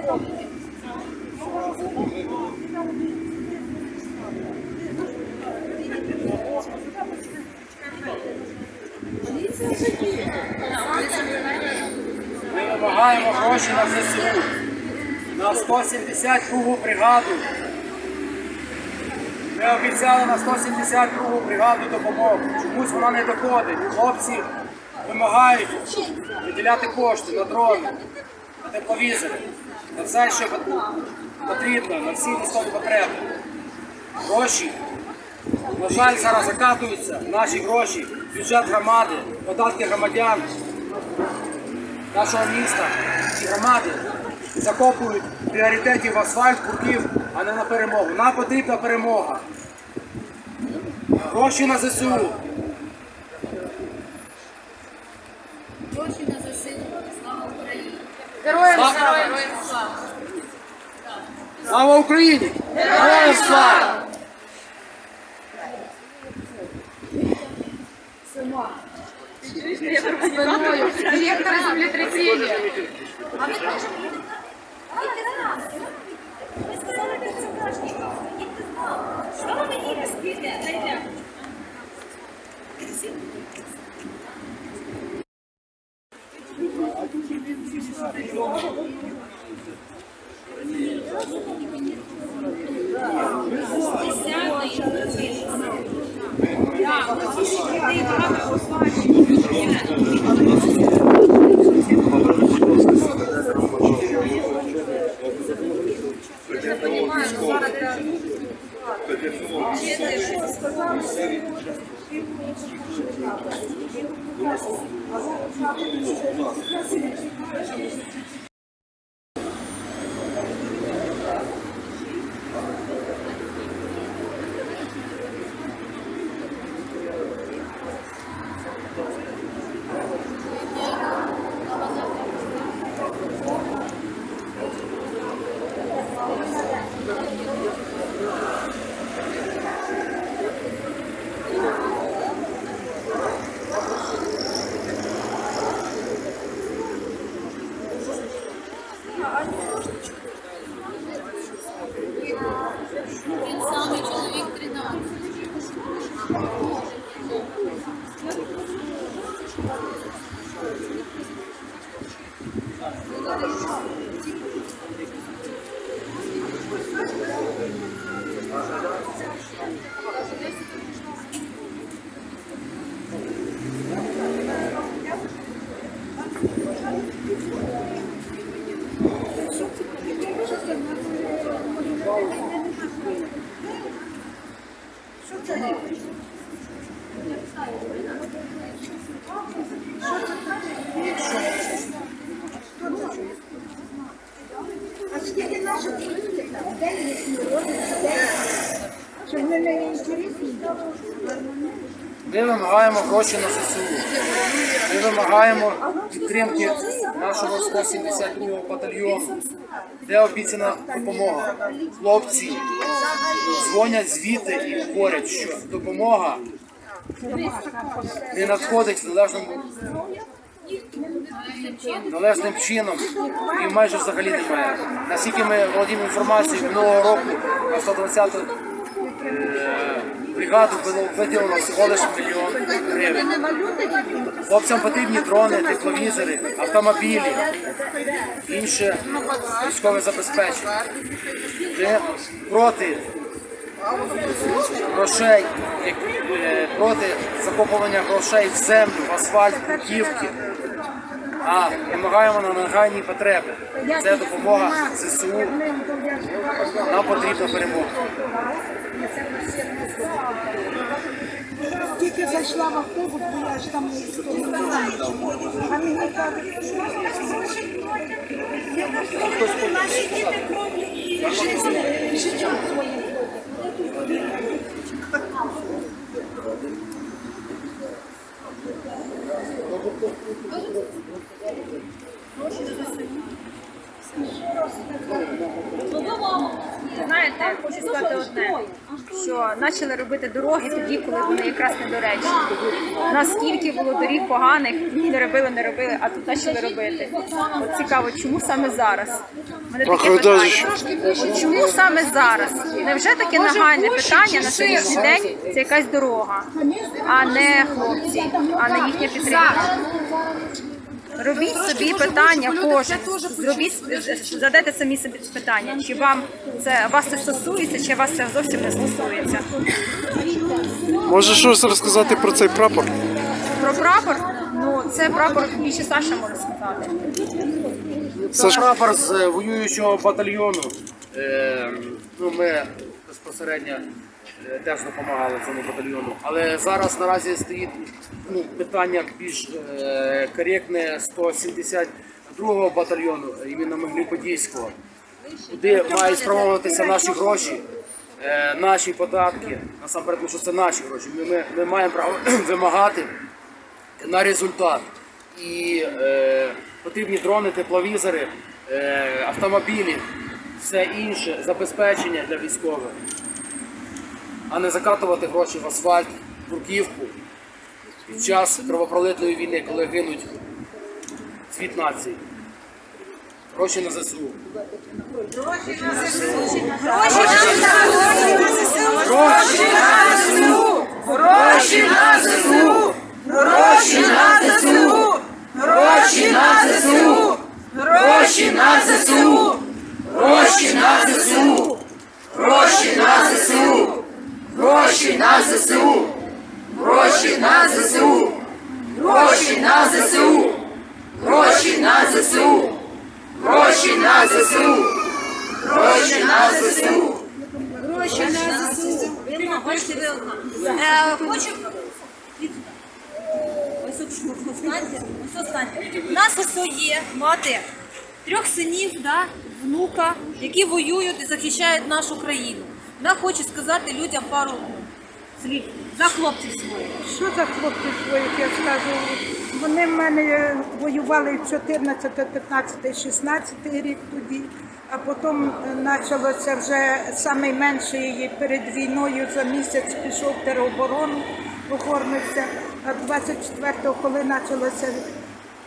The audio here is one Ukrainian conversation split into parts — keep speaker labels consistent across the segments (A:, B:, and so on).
A: Ми вимагаємо гроші на ЗСУ, на 172 бригаду. Ми обіцяли на 172 бригаду допомогу. Чомусь вона не доходить. Хлопці вимагають виділяти кошти на дрони, на тепловізори, на все, що потрібно, на всі військові потреби. Гроші, на жаль, зараз закатуються наші гроші, бюджет громади, податки громадян нашого міста і громади закопують пріоритетів в асфальт, курків, а не на перемогу. Нам потрібна перемога. Гроші на ЗСУ.
B: Гроші на ЗСУ. Слава Україні!
C: Героям
A: Слава!
C: Слава!
A: Україні! Героям слава!
C: Спиною. Директор землетрясения.
B: А теж будете? Ви сказали персонажника. Їдьте з нами. Що ви мені розпіте? Найдемо. Він
D: ми
A: вимагаємо гроші на ЗСУ. Ми вимагаємо підтримки нашого 172 батальйону, де обіцяна допомога. Хлопці дзвонять звідти і говорять, що допомога не надходить в належному належним чином і майже взагалі немає. Наскільки ми володіємо інформацією минулого року на 120 е, бригаду виділено всього лише мільйон гривень. Хлопцям потрібні дрони, тепловізори, автомобілі, інше військове забезпечення. Ми проти грошей, е, проти закопування грошей в землю, в асфальт, бруківки, а вимагаємо на нагальні потреби. Це допомога ЗСУ. Нам потрібна перемога.
D: Тільки зайшла в автобус, бо я ж там. А мені кажуть, наші діти кров'ю і життям своїм.
B: Додому.
E: Знаєте, хочу сказати одне, що почали робити дороги тоді, коли вони якраз недоречні. Наскільки було доріг поганих, не робили, не робили, а тут почали робити. От цікаво, чому саме зараз? У Мене таке питання. Чому саме зараз? Невже таке нагальне питання на сьогоднішній день це якась дорога, а не хлопці, а не їхня підтримка? Робіть собі питання кожен. Зробіть задайте самі собі питання, чи вам це вас це стосується, чи вас це зовсім не стосується.
F: Може щось розказати про цей прапор?
E: Про прапор, ну це прапор більше Саша може сказати.
A: Це прапор з е, воюючого батальйону. Е, ну, ми безпосередньо теж допомагали цьому батальйону. Але зараз наразі стоїть ну, питання більш е, коректне 172-го батальйону іменно Могилів-Подільського, куди мають спрямовуватися наші гроші, е, наші податки. Насамперед, тому що це наші гроші. Ми, ми, ми маємо право вимагати на результат. І е, потрібні дрони, тепловізори, е, автомобілі, все інше забезпечення для військових, а не закатувати гроші в асфальт, в бруківку під час кровопролитної війни, коли гинуть цвіт нації. Гроші на ЗСУ.
B: Е, Хочу ось от що, встаньте, ось от встаньте. У нас ось є мати трьох синів, внука, які воюють і захищають нашу країну. Вона хоче сказати людям пару слів за хлопців своїх.
D: Що за хлопці своїх, я скажу? Вони в мене воювали 14, 15, 16 рік тоді, а потім е, почалося вже найменший перед війною за місяць пішов в тероборону, оформився, а 24-го, коли почалося.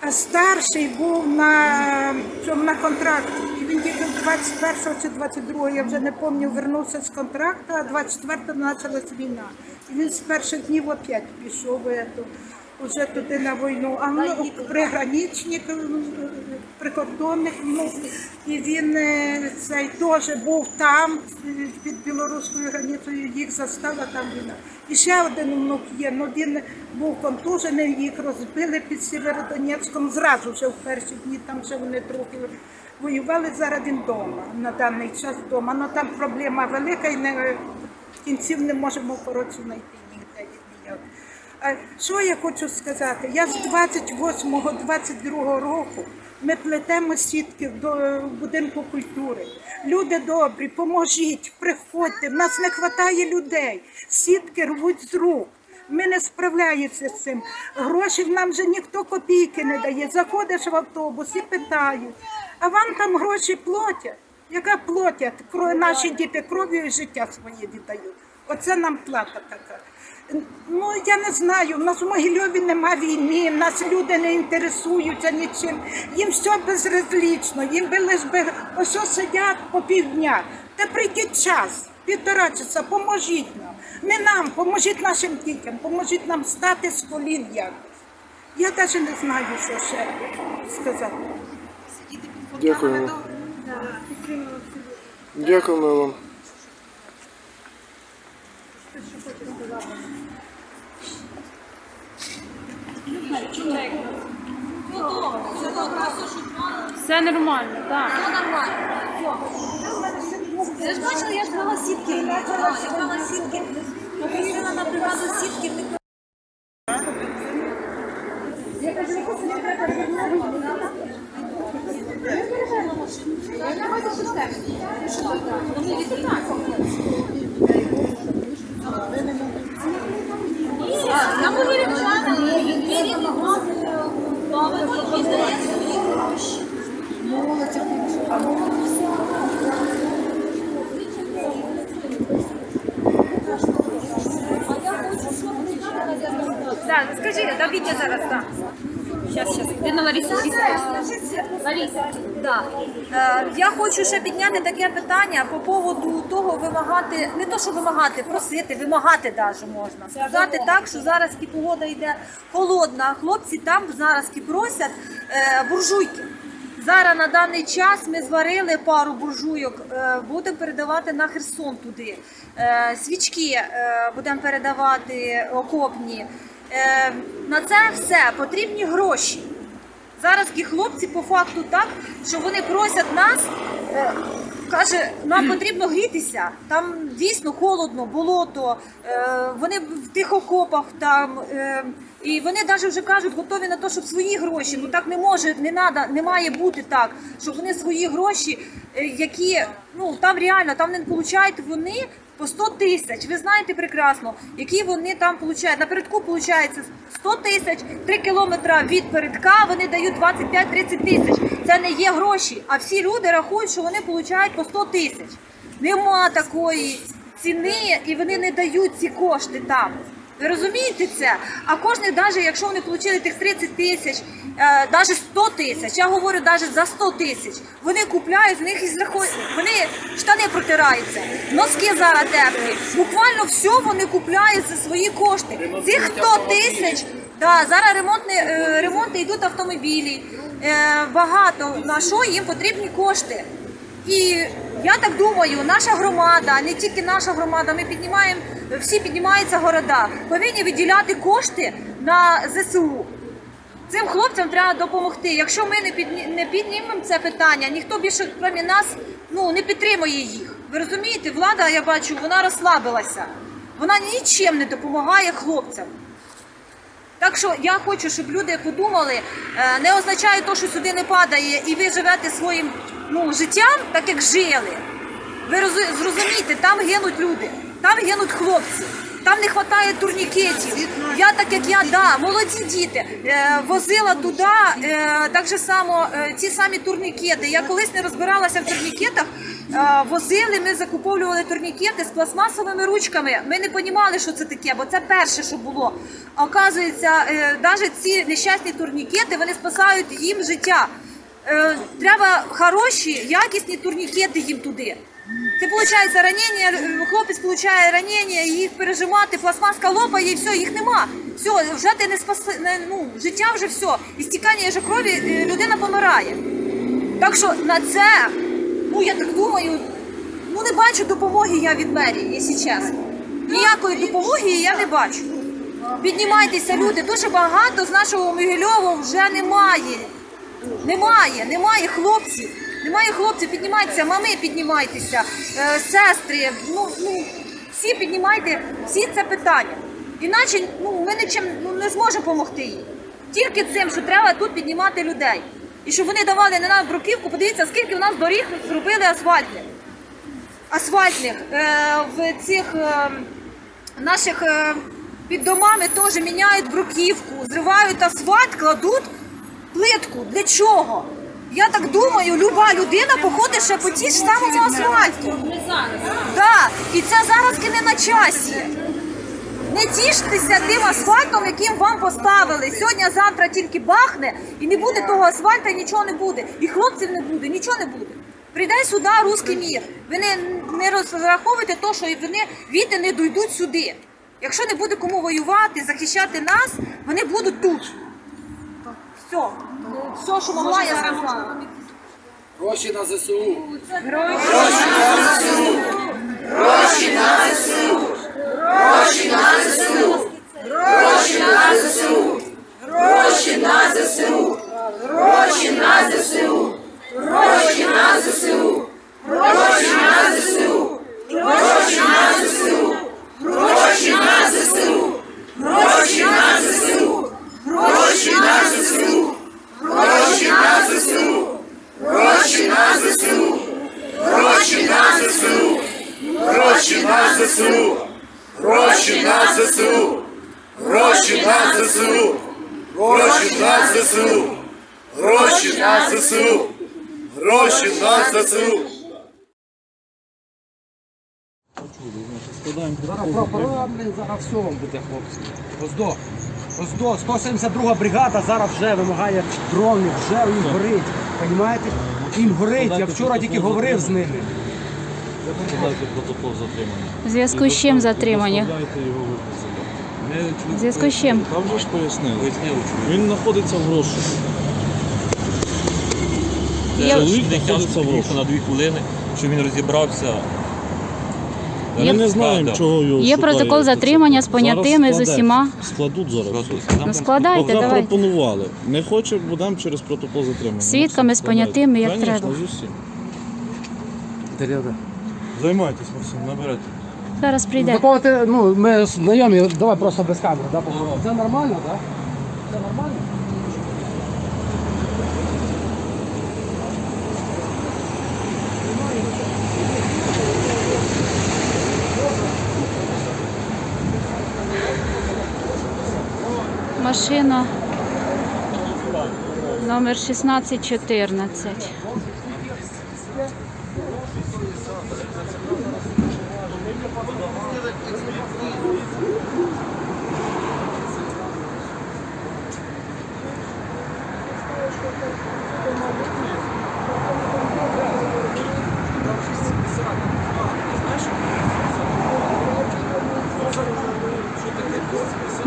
D: А старший був на, цьому, на контракті. Він тільки 21 чи 22, я вже не пам'ятаю, вернувся з контракту, а 24-го почалась війна. І він з перших днів опять пішов в ету, уже туди на війну. А ну, приграничник, е, прикордонник, ну, і він е, цей теж був там, е, під білоруською границею, їх застала там війна. І ще один внук є, ну він був контужений, їх розбили під Сєвєродонецьком зразу вже в перші дні, там ще вони трохи воювали, зараз він вдома, на даний час вдома. Ну там проблема велика і не, кінців не можемо коротше знайти ніде ніяк. А що я хочу сказати? Я з 28-22 року ми плетемо сітки до будинку культури. Люди добрі, поможіть, приходьте. В нас не вистачає людей. Сітки рвуть з рук. Ми не справляємося з цим. Грошей нам вже ніхто копійки не дає. Заходиш в автобус і питають, а вам там гроші платять? Яка платять? Наші діти кров'ю і життя своє віддають. Оце нам плата така. Ну я не знаю. В нас в Могильові нема війни, нас люди не інтересуються нічим. Їм все безразлічно, їм би лиш би ось сидять по півдня. Та прийдіть час, півтора часа, поможіть нам. Не нам, поможіть нашим дітям, поможіть нам стати з колін якось. Я навіть не знаю, що ще сказати.
F: Дякуємо. Дякуємо вам.
E: Все нормально, так.
B: Я ж бачила, я ж брала сітки. Я я брала сітки. Попросила на бригаду сітки. Я можу відчати, вірі, і здає свої гроші.
E: Так, скажи, да, Вітя зараз, так. Щас, щас. Ти на Ларісу. Ларіса.
B: Да. Е, я хочу ще підняти таке питання по поводу того вимагати, не то що вимагати, просити, вимагати даже можна. Сказати так, що зараз ті погода йде холодна, а хлопці там зараз ті просять е, буржуйки. Зараз на даний час ми зварили пару буржуйок, е, будемо передавати на Херсон туди. Е, свічки е, будемо передавати окопні. Е, на це все потрібні гроші. Зараз ті хлопці по факту так, що вони просять нас, е, каже, нам потрібно грітися. Там дійсно холодно, болото, е, вони в тих окопах там. Е, і вони навіть вже кажуть, готові на те, щоб свої гроші. Ну так не може, не надо, не має бути так, щоб вони свої гроші, які ну там реально там не получають вони по 100 тисяч. Ви знаєте прекрасно, які вони там получають. На передку виходить 100 тисяч, 3 кілометри від передка вони дають 25-30 тисяч. Це не є гроші. А всі люди рахують, що вони получають по 100 тисяч. Нема такої ціни, і вони не дають ці кошти там. Ви розумієте це? А кожен, навіть якщо вони отримали тих 30 тисяч, е, навіть 100 тисяч, я говорю навіть за 100 тисяч, вони купляють, в них раху- вони штани протираються, носки зараз теплі. Буквально все вони купляють за свої кошти. Цих 100 тисяч, да, зараз ремонтні, е, ремонти йдуть автомобілі, е, багато на що їм потрібні кошти. І я так думаю, наша громада, не тільки наша громада, ми піднімаємо, всі піднімаються города, повинні виділяти кошти на ЗСУ. Цим хлопцям треба допомогти. Якщо ми не підні, не піднімемо це питання, ніхто більше крім нас ну не підтримує їх. Ви розумієте, влада, я бачу, вона розслабилася. Вона нічим не допомагає хлопцям. Так що я хочу, щоб люди подумали, е, не означає то, що сюди не падає, і ви живете своїм ну, життям, так як жили. Ви розу- зрозумієте, там гинуть люди, там гинуть хлопці, там не вистачає турнікетів. Я так як я, да, молоді діти, е, возила туди е, так же само ті самі турнікети. Я колись не розбиралася в турнікетах. Е, возили, ми закуповували турнікети з пластмасовими ручками. Ми не розуміли, що це таке, бо це перше, що було. Оказується, навіть ці нещасні турнікети вони спасають їм життя. Е, треба хороші, якісні турнікети їм туди. Це виходить ранення, е, хлопець отримує ранення, їх пережимати, пластмаска лопає і все, їх нема. Все, вже ти не спаси, не, ну, життя вже все. І стікання крові е, людина помирає. Так що на це, ну я так думаю, ну не бачу допомоги я від мерії, якщо чесно. Ніякої допомоги я не бачу. Піднімайтеся, люди, дуже багато з нашого Могильову вже немає. Немає, немає хлопців. Немає хлопців, піднімайтеся, мами піднімайтеся, е, сестри, ну, ну всі піднімайте, всі це питання. Іначе ну, ми нічим ну, не зможемо допомогти їм. Тільки цим, що треба тут піднімати людей. І щоб вони давали не на бруківку, подивіться, скільки в нас доріг зробили асфальтних. Асфальтних е, в цих е, наших е, під домами теж міняють бруківку, зривають асфальт, кладуть плитку. Для чого? Я так думаю, люба людина походить ще по тій ж самому асфальту. Да. І це зараз не на часі. Не тіштеся тим асфальтом, яким вам поставили. Сьогодні, завтра тільки бахне, і не буде того асфальту, і нічого не буде. І хлопців не буде, нічого не буде. Прийде сюди русський мір. Ви не, не розраховуйте то, що вони віти не дійдуть сюди. Якщо не буде кому воювати, захищати нас, вони будуть тут. Все. Все, що могла, я сказала.
A: Гроші на ЗСУ.
G: Гроші на ЗСУ! Гроші на ЗСУ! Гроші на ЗСУ! Гроші на ЗСУ! Гроші на ЗСУ! Гроші на ЗСУ!
A: Зараз прапора, блін, зараз все буде, хлопці. Роздох.
H: Ось до 172 бригада зараз вже вимагає дронів, вже їм горить. Понімаєте? Їм горить. Я вчора тільки говорив з ними.
I: Складайте протокол затримання.
E: В зв'язку з чим затримання? В зв'язку з чим?
I: Там вже ж пояснили. Він знаходиться в розшуку.
E: Я-
I: Чоловік знаходиться в
J: Тяжко
I: розшуку.
J: на дві хвилини, щоб він розібрався.
I: Ми не знаємо,
J: Да,
I: чого його
E: Є протокол затримання з понятими, з усіма.
I: Складуть зараз.
E: Ну складайте, давайте.
I: Запропонували. Не хоче, будемо через протокол затримання.
E: Свідками, з понятими, як треба.
I: з усім. Займайтесь, Максим, наберете.
E: Зараз прийде.
H: Такого ти, ну, ми знайомі, давай просто без камери, да, поговоримо. Це нормально, так? Це нормально?
E: Машина номер 1614.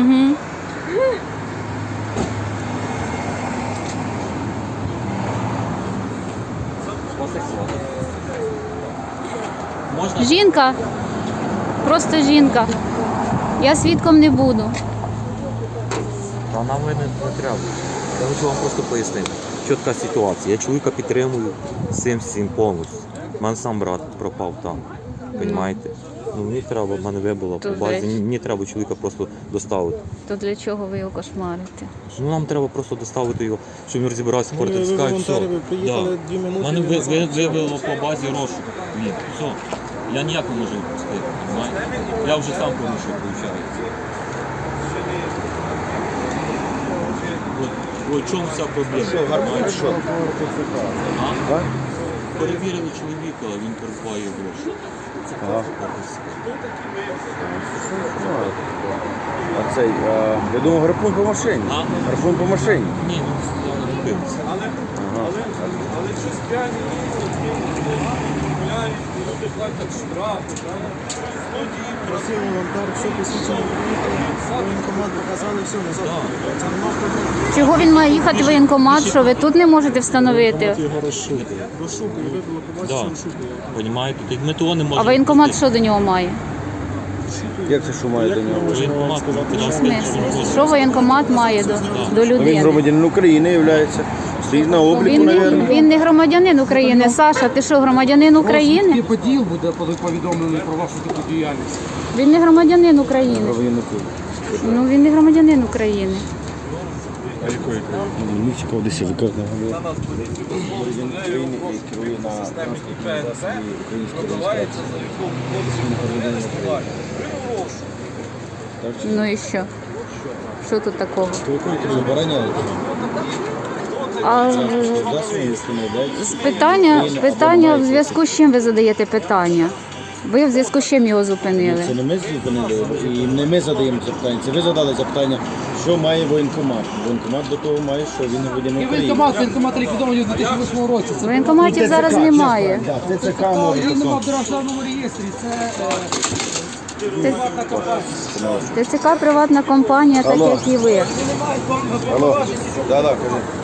E: Угу.
J: Можна
E: Жінка. Просто жінка. Я свідком не буду.
K: Та нам не, не треба. Я хочу вам просто пояснити. Чітка ситуація. Я чоловіка підтримую всім всім повністю. У мене сам брат пропав там. Понімаєте? Ну мені треба, в мене вибило по
E: То
K: базі. Мені треба чоловіка просто доставити.
E: То для чого ви його кошмарите?
K: Ну нам треба просто доставити його, щоб він розібрався
I: Ну, ви
K: все.
I: волонтери, ви приїхали дві минути.
J: мене ви, ви, вивело по базі розшук. Ні, все. Я ніяк не можу відпустити. понімаєте? Я вже сам порушив, виходить. От, от в чому вся проблема. понімаєте? А? Перевірили чоловіка, він перебуває гроші. розшук.
G: А цей, а, я думав, гарпун по машині.
J: А?
G: Гарпун по машині.
J: Ні, він сказав, штрафи, купився.
I: Просив волонтер, все посвідчено, воєнкомат показали, все, назад. Це нема проблем.
E: Чого він має їхати в воєнкомат, що ви тут не можете встановити?
I: Його розшукує. Розшукує,
J: Да.
I: розшукує.
J: Понімаєте? Так ми того не можемо.
E: А воєнкомат що до нього має?
G: Як це що має до нього?
J: Воєнкомат,
E: В
J: що
E: воєнкомат має до, до
G: Він
E: людини?
G: громадянин України є, стоїть на обліку,
E: Він, не-
G: мабуть.
E: він не громадянин України. Саша, ти що, громадянин України?
H: поділ буде повідомлений про вашу таку діяльність.
E: Він не громадянин України. Ну він не громадянин України.
G: Мені цікаво, десь яка Громадянин України і керує на транспортному засобі.
E: Ну і що? Що тут такого?
G: Забороняється.
E: А з питання, питання в зв'язку з чим ви задаєте питання? Ви в зв'язку з чим його
G: Це
E: зупинили?
G: не ми зупинили, і не ми задаємо запитання. Це ви задали запитання, що має воєнкомат. Воєнкомат до того має, що він громадянин
H: І
G: України.
H: воєнкомат, воєнкомат ліквідований у 2008 році. Це
E: Воєнкоматів зараз немає.
G: Так, ТЦК може
H: він нема в державному реєстрі. Це е,
E: Ти- ТЦК приватна компанія, так як і ви.
G: Алло, да, да, кажи.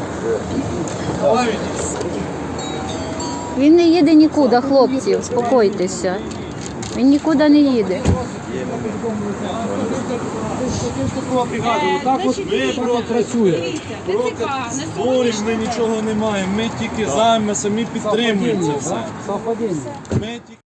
E: Він не їде нікуди, хлопці, успокойтеся. Він нікуди не їде.
H: такова бригада. Отак от от працює.
I: Зборів ми нічого не маємо, ми тільки займе, самі підтримуємо це все. Ми тільки